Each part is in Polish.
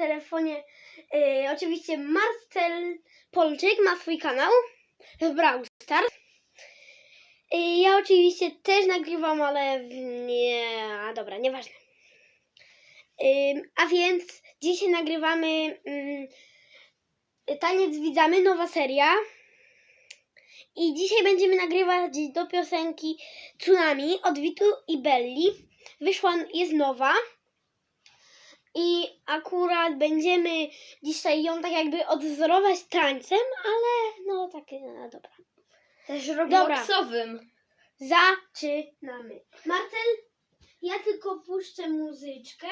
telefonie. Y, oczywiście Marcel Polczyk ma swój kanał w Brawl Stars. Y, ja oczywiście też nagrywam, ale nie. A dobra, nieważne. Ym, a więc dzisiaj nagrywamy ym, Taniec z widzami, nowa seria. I dzisiaj będziemy nagrywać do piosenki Tsunami od Witu i Belli. Wyszła, jest nowa. I akurat będziemy dzisiaj ją tak jakby odwzorować tańcem, ale no takie, no dobra. Też Robloxowym. Zaczynamy. Marcel, ja tylko puszczę muzyczkę,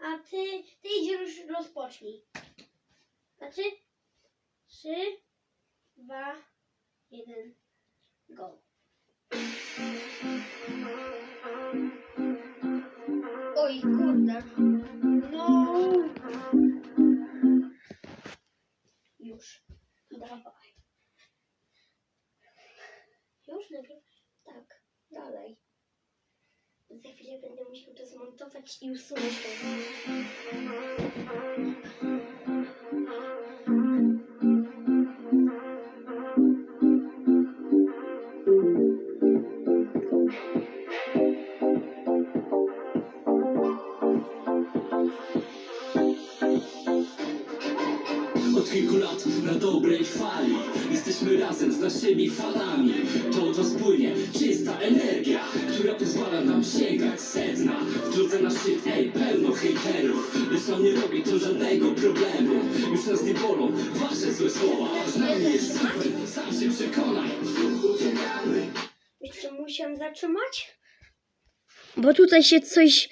a ty, ty idziesz już rozpocznij. Znaczy, trzy, dwa, jeden, go. Oj, kurde. No. Już. Dawaj. Już nagrywasz? Tak. Dalej. Za chwilę będę musiał to zmontować i usunąć to. Od kilku lat na dobrej fali. Jesteśmy razem z naszymi falami To to spłynie czysta energia Która pozwala nam sięgać sedna. W drodze na szczyt, ej, pełno hejterów Lecz nam nie robi to żadnego problemu. Już nas nie bolą wasze złe słowa. Z nami jest super, sam się przekonaj. Uciekamy. Jeszcze musiałem zatrzymać? Bo tutaj się coś...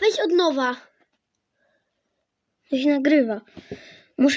Weź od nowa. Coś nagrywa.